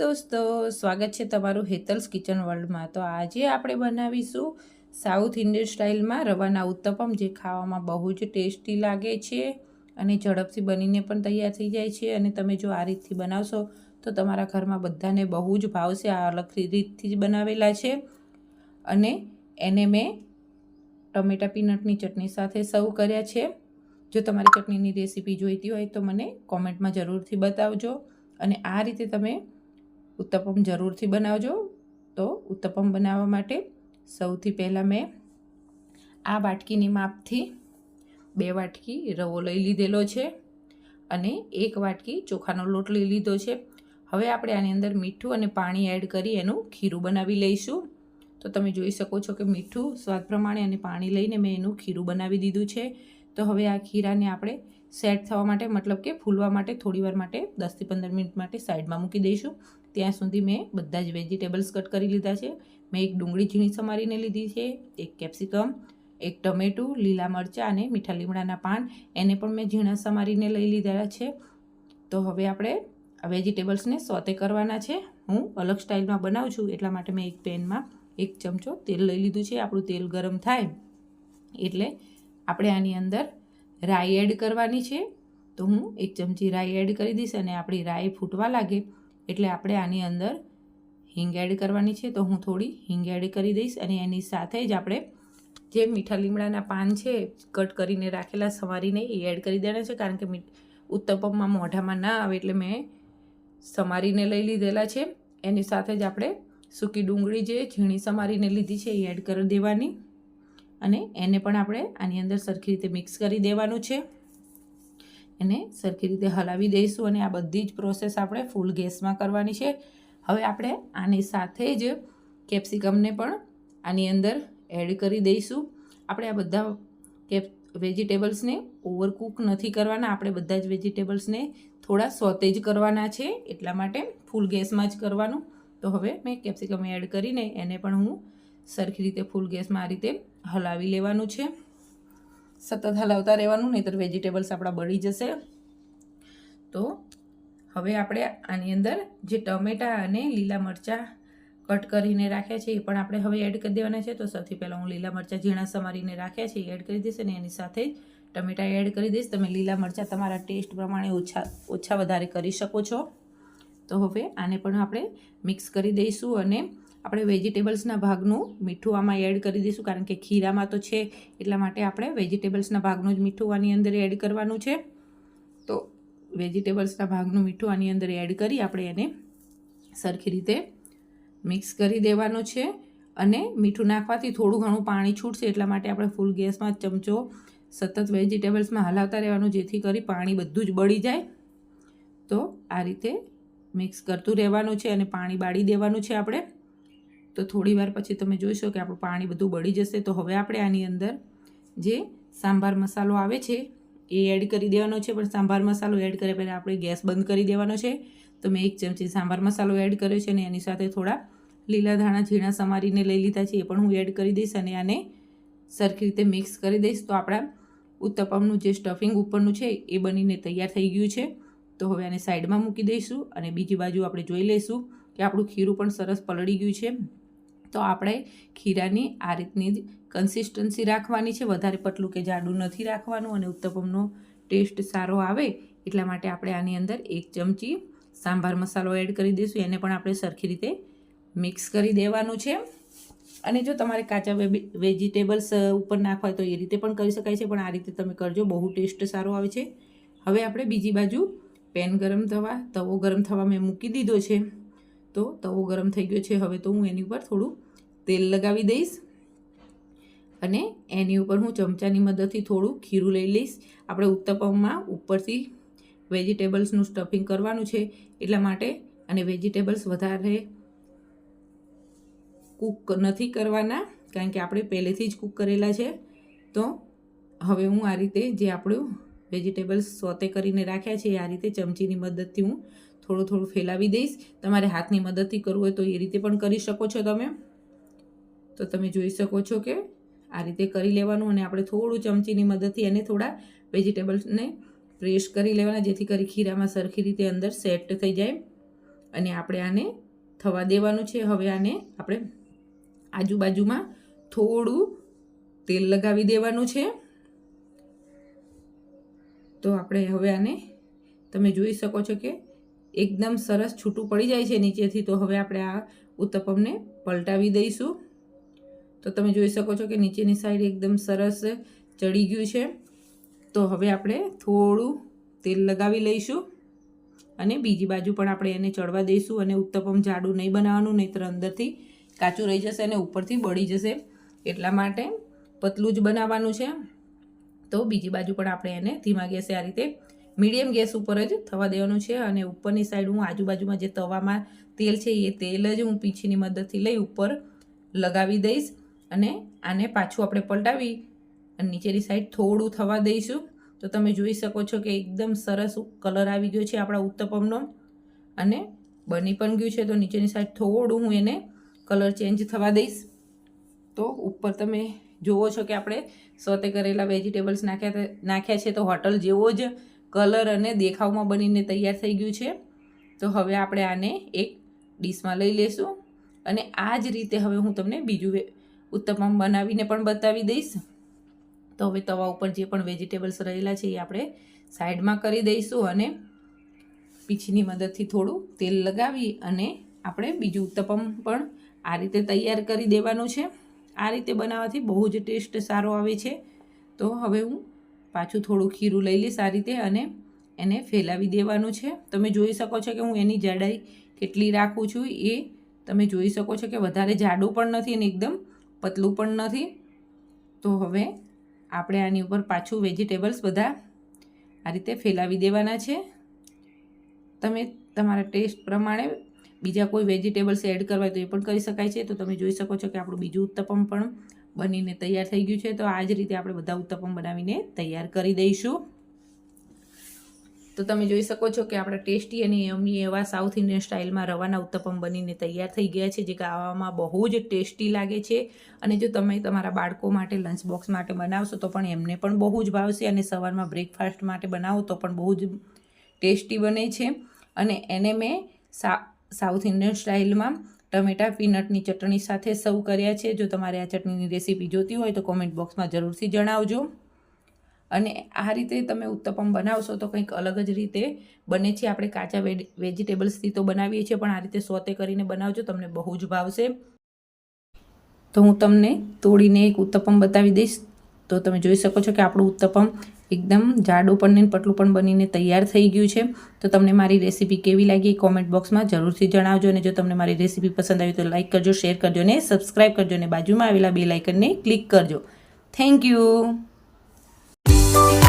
દોસ્તો, સ્વાગત છે તમારું હેતલ્સ કિચન વર્લ્ડમાં. તો આજે આપણે બનાવીશું સાઉથ ઇન્ડિયન સ્ટાઇલમાં રવાના ઉત્તપમ, જે ખાવામાં બહુ જ ટેસ્ટી લાગે છે અને ઝડપથી બનીને પણ તૈયાર થઈ જાય છે. અને તમે જો આ રીતથી બનાવશો, તો તમારા ઘરમાં બધાને બહુ જ ભાવશે આ અલગ રીતથી જ બનાવેલા છે. અને એને મેં ટમેટા પીનટની ચટણી સાથે સર્વ કર્યા છે. જો તમારી ચટણીની રેસીપી જોઈતી હોય તો મને કોમેન્ટમાં જરૂરથી બતાવજો. અને આ રીતે તમે ઉત્તપમ જરૂરથી બનાવજો. તો ઉત્તપમ બનાવવા માટે સૌથી પહેલાં મેં આ વાટકીની માપથી બે વાટકી રવો લઈ લીધેલો છે અને એક વાટકી ચોખાનો લોટ લઈ લીધો છે. હવે આપણે આની અંદર મીઠું અને પાણી એડ કરી એનું ખીરું બનાવી લઈશું. તો તમે જોઈ શકો છો કે મીઠું સ્વાદ પ્રમાણે અને પાણી લઈને મેં એનું ખીરું બનાવી દીધું છે. તો હવે આ ખીરાને આપણે સેટ થવા માટે, મતલબ કે ફૂલવા માટે થોડીવાર માટે દસથી પંદર મિનિટ માટે સાઈડમાં મૂકી દઈશું. ત્યાં સુધી મેં બધા જ વેજીટેબલ્સ કટ કરી લીધા છે. મેં એક ડુંગળી ઝીણી સમારીને લીધી છે, એક કેપ્સિકમ એક ટમેટું લીલા મરચાં અને મીઠા લીમડાના પાન. એને પણ મેં ઝીણા સમારીને લઈ લીધા છે. તો હવે આપણે વેજીટેબલ્સને સોતે કરવાના છે. હું અલગ સ્ટાઇલમાં બનાવું છું, એટલા માટે મેં એક પેનમાં એક ચમચો તેલ લઈ લીધું છે. આપણું તેલ ગરમ થાય એટલે આપણે આની અંદર રાઈ એડ કરવાની છે. તો હું એક ચમચી રાઈ એડ કરી દઈશ અને આપણી રાઈ ફૂટવા લાગે. એટલે આપણે આની અંદર હિંગ એડ કરવાની છે. તો હું થોડી હિંગ એડ કરી દઈશ અને એની સાથે જ આપણે જે મીઠા લીમડાના પાન છે, કટ કરીને રાખેલા સવારીને એ એડ કરી દેવાના છે. કારણ કે ઉત્તપમમાં મોઢામાં ના આવે એટલે મેં સમારીને લઈ લીધેલા છે. એની સાથે જ આપણે સૂકી ડુંગળી જે ઝીણી સમારીને લીધી છે એ એડ કરી દેવાની અને એને પણ આપણે આની અંદર સરખી રીતે મિક્સ કરી દેવાનું છે. એને સરખી રીતે હલાવી દઈશું અને આ બધી જ પ્રોસેસ આપણે ફૂલ ગેસમાં કરવાની છે. હવે આપણે આની સાથે જ કેપ્સિકમને પણ આની અંદર એડ કરી દઈશું. આપણે આ બધા કેપ વેજીટેબલ્સને ઓવરકુક નથી કરવાના. આપણે બધા જ વેજીટેબલ્સને થોડા સોતેજ કરવાના છે, એટલા માટે ફૂલ ગેસમાં જ કરવાનું. તો હવે મેં કેપ્સિકમ એડ કરીને એને પણ હું સરખી રીતે ફૂલ ગેસમાં આ રીતે હલાવી લેવાનું છે. સતત હલાવતા રહેવાનું, નહીંતર વેજીટેબલ્સ આપણા બળી જશે. તો હવે આપણે આની અંદર જે ટમેટાં અને લીલા મરચાં કટ કરીને રાખ્યા છે, એ પણ આપણે હવે એડ કરી દેવાના છે. તો સૌથી પહેલાં હું લીલા મરચાં ઝીણા સમારીને રાખ્યા છે, એ એડ કરી દઈશ અને એની સાથે ટમેટાં એડ કરી દઈશ. તમે લીલા મરચાં તમારા ટેસ્ટ પ્રમાણે ઓછા ઓછા વધારે કરી શકો છો. તો હવે આને પણ આપણે મિક્સ કરી દઈશું અને આપણે વેજીટેબલ્સના ભાગનું મીઠું આમાં એડ કરી દઈશું, કારણ કે ખીરામાં તો છે, એટલા માટે આપણે વેજીટેબલ્સના ભાગનું જ મીઠું આની અંદર એડ કરવાનું છે. તો વેજીટેબલ્સના ભાગનું મીઠું આની અંદર એડ કરી આપણે એને સરખી રીતે મિક્સ કરી દેવાનું છે અને મીઠું નાખવાથી થોડું ઘણું પાણી છૂટશે, એટલા માટે આપણે ફૂલ ગેસમાં ચમચો સતત વેજીટેબલ્સમાં હલાવતા રહેવાનું, જેથી કરી પાણી બધું જ બળી જાય. તો આ રીતે મિક્સ કરતું રહેવાનું છે અને પાણી બાળી દેવાનું છે આપણે. તો થોડી વાર પછી તમે જોઈશો કે આપણું પાણી બધું બળી જશે. તો હવે આપણે આની અંદર જે સાંભાર મસાલો આવે છે, એ એડ કરી દેવાનો છે. પણ સાંભાર મસાલો એડ કર્યા પહેલાં આપણે ગેસ બંધ કરી દેવાનો છે. તો મેં એક ચમચી સાંભાર મસાલો એડ કર્યો છે અને એની સાથે થોડા લીલા ધાણા, ઝીણા સમારીને લઈ લીધા છે. એ પણ હું એડ કરી દઈશ અને આને સરખી રીતે મિક્સ કરી દઈશ. તો આપણા ઉત્તપમનું જે સ્ટફિંગ ઉપરનું છે, એ બનીને તૈયાર થઈ ગયું છે. તો હવે આને સાઈડમાં મૂકી દઈશું અને બીજી બાજુ આપણે જોઈ લઈશું કે આપણું ખીરું પણ સરસ પલળી ગયું છે. તો આપણે ખીરાની આ રીતની જ કન્સિસ્ટન્સી રાખવાની છે. વધારે પતલું કે જાડું નથી રાખવાનું અને ઉત્તપમનો ટેસ્ટ સારો આવે એટલા માટે આપણે આની અંદર એક ચમચી સાંભાર મસાલો એડ કરી દઈશું. એને પણ આપણે સરખી રીતે મિક્સ કરી દેવાનું છે. અને જો તમારે કાચા વેજીટેબલ્સ ઉપર નાખવા તો એ રીતે પણ કરી શકાય છે. પણ આ રીતે તમે કરજો, બહુ ટેસ્ટ સારો આવે છે. હવે આપણે બીજી બાજુ પેન ગરમ થવા, તવો ગરમ થવા મેં મૂકી દીધો છે. તો તવો ગરમ થઈ ગયો છે. હવે તો હું એની ઉપર થોડું તેલ લગાવી દઈશ અને એની ઉપર હું ચમચાની મદદથી થોડું ખીરું લઈ લઈશ. આપણે ઉત્તપમમાં ઉપરથી વેજીટેબલ્સનું સ્ટફિંગ કરવાનું છે એટલા માટે અને વેજીટેબલ્સ વધારે કૂક નથી કરવાના કારણ કે આપણે પહેલેથી જ કૂક કરેલા છે. તો હવે હું આ રીતે જે આપણું વેજીટેબલ્સ સોતે કરીને રાખ્યા છે આ રીતે ચમચીની મદદથી હું થોડું થોડું ફેલાવી દઈશ. તમારે હાથની મદદથી કરવું હોય તો એ રીતે પણ કરી શકો છો તમે. તો તમે જોઈ શકો છો કે આ રીતે કરી લેવાનું અને આપણે થોડું ચમચીની મદદથી એને થોડા વેજીટેબલ્સને પ્રેસ કરી લેવાના, જેથી કરી ખીરામાં સરખી રીતે અંદર સેટ થઈ જાય. અને આપણે આને થવા દેવાનું છે. હવે આને આપણે આજુબાજુમાં થોડું તેલ લગાવી દેવાનું છે. તો આપણે હવે આને તમે જોઈ શકો છો કે એકદમ સરસ છૂટું પડી જાય છે નીચેથી. તો હવે આપણે આ ઉત્તપમને પલટાવી દઈશું. તો તમે જોઈ શકો છો કે નીચેની સાઈડ એકદમ સરસ ચડી ગયું છે. તો હવે આપણે થોડું તેલ લગાવી લઈશું અને બીજી બાજુ પણ આપણે એને ચડવા દઈશું અને ઉત્તપમ જાડું નહીં બનાવવાનું, નહીંતર અંદરથી કાચું રહી જશે અને ઉપરથી બળી જશે. એટલા માટે પતલું જ બનાવવાનું છે. તો બીજી બાજુ પણ આપણે એને ધીમા ગેસે આ રીતે મીડિયમ ગેસ ઉપર જ થવા દેવાનું છે અને ઉપરની સાઈડ હું આજુબાજુમાં જે તવામાં તેલ છે એ તેલ જ હું પીછીની મદદથી લઈ ઉપર લગાવી દઈશ. અને આને પાછું આપણે પલટાવી અને નીચેની સાઈડ થોડું થવા દઈશું. તો તમે જોઈ શકો છો કે એકદમ સરસ કલર આવી ગયો છે આપણા ઉત્તપમનો. અને બની પણ ગયું છે, તો નીચેની સાઈડ થોડું હું એને કલર ચેન્જ થવા દઈશ. તો ઉપર તમે જુઓ છો કે આપણે સોતે કરેલા વેજીટેબલ્સ નાખ્યા નાખ્યા છે, તો હોટલ જેવો જ કલર અને દેખાવમાં બનીને તૈયાર થઈ ગયું છે. તો હવે આપણે આને એક ડીશમાં લઈ લેશું. અને આ જ રીતે હવે હું તમને બીજું ઉત્તપમ બનાવીને પણ બતાવી દઈશ. તો હવે તવા ઉપર જે પણ વેજીટેબલ્સ રહેલા છે એ આપણે સાઈડમાં કરી દઈશું અને પીછીની મદદથી થોડું તેલ લગાવી અને આપણે બીજું ઉત્તપમ પણ આ રીતે તૈયાર કરી દેવાનું છે. આ રીતે બનાવવાથી બહુ જ ટેસ્ટ સારો આવે છે. તો હવે હું પાછું થોડું ખીરું લઈ લઈશ આ રીતે અને એને ફેલાવી દેવાનું છે. તમે જોઈ શકો છો કે હું એની જાડાઈ કેટલી રાખું છું એ તમે જોઈ શકો છો કે વધારે જાડું પણ નથી અને એકદમ પતલું પણ નથી. તો હવે આપણે આની ઉપર પાછું વેજીટેબલ્સ બધા આ રીતે ફેલાવી દેવાના છે. તમે તમારા ટેસ્ટ પ્રમાણે બીજા કોઈ વેજીટેબલ્સ એડ કરવા તો એ પણ કરી શકાય છે. તો તમે જોઈ શકો છો કે આપણું બીજું ઉત્તપમ પણ બનીને તૈયાર થઈ ગયું છે. તો આ જ રીતે આપણે બધા ઉત્તપમ બનાવીને તૈયાર કરી દઈશું. તો તમે જોઈ શકો છો કે આપણા ટેસ્ટી અને યમી એવા સાઉથ ઇન્ડિયન સ્ટાઇલમાં રવાના ઉત્તપમ બનીને તૈયાર થઈ ગયા છે, જે ખાવામાં બહુ જ ટેસ્ટી લાગે છે. અને જો તમે તમારા બાળકો માટે લંચ બોક્સ માટે બનાવશો તો પણ એમને પણ બહુ જ ભાવશે અને સવારમાં બ્રેકફાસ્ટ માટે બનાવો તો પણ બહુ જ ટેસ્ટી બને છે. અને એને મેં સાઉથ ઇન્ડિયન સ્ટાઇલમાં ટમેટા પીનટની ચટણી સાથે સર્વ કર્યા છે. જો તમારે આ ચટણીની રેસીપી જોતી હોય તો કોમેન્ટ બોક્સમાં જરૂરથી જણાવજો. અને આ રીતે તમે ઉત્તપમ બનાવશો તો કંઈક અલગ જ રીતે બને છે. આપણે કાચા વેજીટેબલ્સથી તો બનાવીએ છીએ, પણ આ રીતે સોતે કરીને બનાવજો, તમને બહુ જ ભાવશે. તો હું તમને તોડીને એક ઉત્તપમ બતાવી દઈશ. તો તમે જોઈ શકો છો કે આપણું ઉત્તપમ એકદમ જાડું પણ ને પટલું પણ બનીને તૈયાર થઈ ગયું છે. તો તમને મારી રેસીપી કેવી લાગી કોમેન્ટ બોક્સમાં જરૂરથી જણાવજો. અને જો તમને મારી રેસીપી પસંદ આવી તો લાઇક કરજો, શેર કરજો ને સબસ્ક્રાઈબ કરજો. અને બાજુમાં આવેલા બે લાઇકનને ક્લિક કરજો. Thank you. Thank you.